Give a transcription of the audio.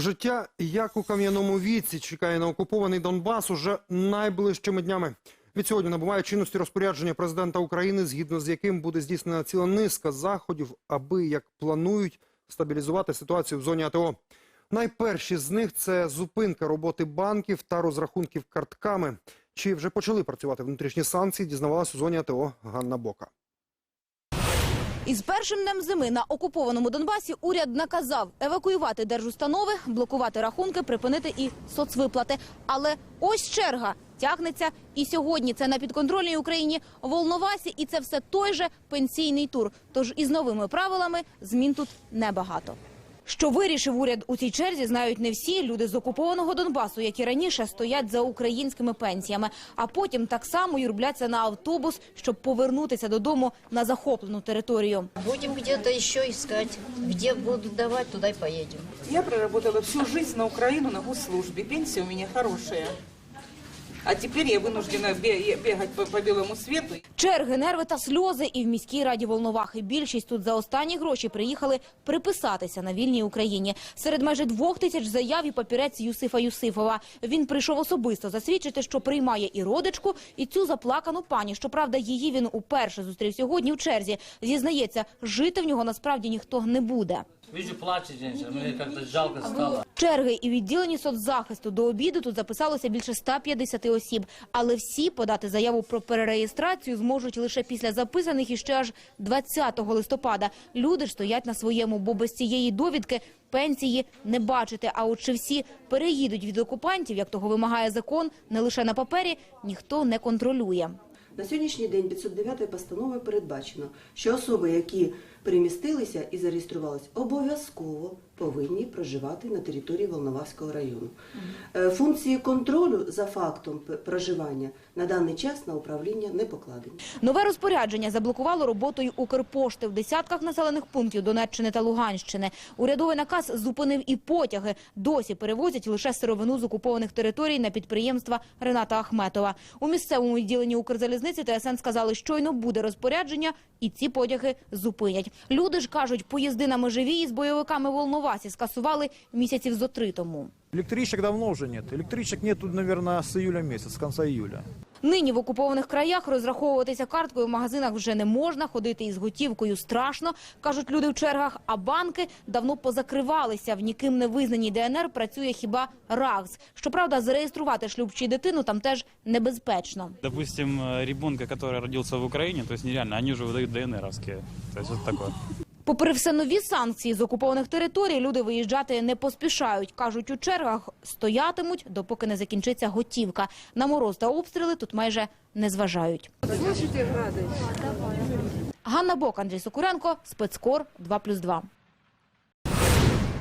Життя як у кам'яному віці чекає на окупований Донбас уже найближчими днями. Від сьогодні набуває чинності розпорядження президента України, згідно з яким буде здійснена ціла низка заходів, аби як планують стабілізувати ситуацію в зоні АТО. Найперші з них це зупинка роботи банків та розрахунків картками. Чи вже почали працювати внутрішні санкції? Дізнавалась у зоні АТО Ганна Бока. Із першим днем зими на окупованому Донбасі уряд наказав евакуювати держустанови, блокувати рахунки, припинити і соцвиплати. Але ось черга тягнеться і сьогодні. Це на підконтрольній Україні Волновасі, і це все той же пенсійний тур. Тож із новими правилами змін тут небагато. Що вирішив уряд у цій черзі, знають не всі люди з окупованого Донбасу, які раніше стоять за українськими пенсіями, а потім так само юрбляться на автобус, щоб повернутися додому на захоплену територію. Будемо десь ще еще искать. будуть давати, туди й поїдемо. Я проработала всю жизнь на Україну на госслужбі. Пенсія у мене хорошая. А теперь я вынуждена бе- бегать по, по белому свету. Черги, нерви та сльози і в міській раді Волновахи. Більшість тут за останні гроші приїхали приписатися на вільній Україні. Серед майже двох тисяч заяв і папірець Юсифа Юсифова. Він прийшов особисто засвідчити, що приймає і родичку, і цю заплакану пані. Щоправда, її він уперше зустрів сьогодні в черзі. Зізнається, жити в нього насправді ніхто не буде. Вижу, плачет женщина, мне как-то жалко стало. Черги і відділені соцзахисту до обіду тут записалося більше 150 осіб. Але всі подати заяву про перереєстрацію зможуть лише після записаних іще аж 20 листопада. Люди ж стоять на своєму, бо без цієї довідки пенсії не бачите. А от чи всі переїдуть від окупантів, як того вимагає закон, не лише на папері, ніхто не контролює. На сьогоднішній день 509 постановою передбачено, що особи, які перемістилися і зареєструвалися, обов'язково повинні проживати на території Волноваського району. Е, Функції контролю за фактом проживання на даний час на управління не покладені. Нове розпорядження заблокувало роботою Укрпошти в десятках населених пунктів Донеччини та Луганщини. Урядовий наказ зупинив і потяги. Досі перевозять лише сировину з окупованих територій на підприємства Рената Ахметова. У місцевому відділенні Укрзалізниці ТСН сказали, щойно буде розпорядження, і ці потяги зупинять. Люди ж кажуть, поїзди на межевій з бойовиками Волновасі скасували місяців зо три тому. Електричок давно вже немає. Електричок немає, тут, мабуть, з июля місяця, з кінця июля. Нині в окупованих краях розраховуватися карткою в магазинах вже не можна, ходити із готівкою страшно, кажуть люди в чергах, а банки давно позакривалися. В ніким не визнаній ДНР працює хіба РАГС. Щоправда, зареєструвати шлюб чи дитину там теж небезпечно. Допустим, э, ребенка, который родился в Украине, то есть нереально, они уже выдают ДНРовские. То есть вот такое. Попри все нові санкції з окупованих територій, люди виїжджати не поспішають. Кажуть, у чергах стоятимуть, допоки не закінчиться готівка. На мороз та обстріли тут майже не зважають. Ганна Бок, Андрій Сокуренко, спецкор 2+,2.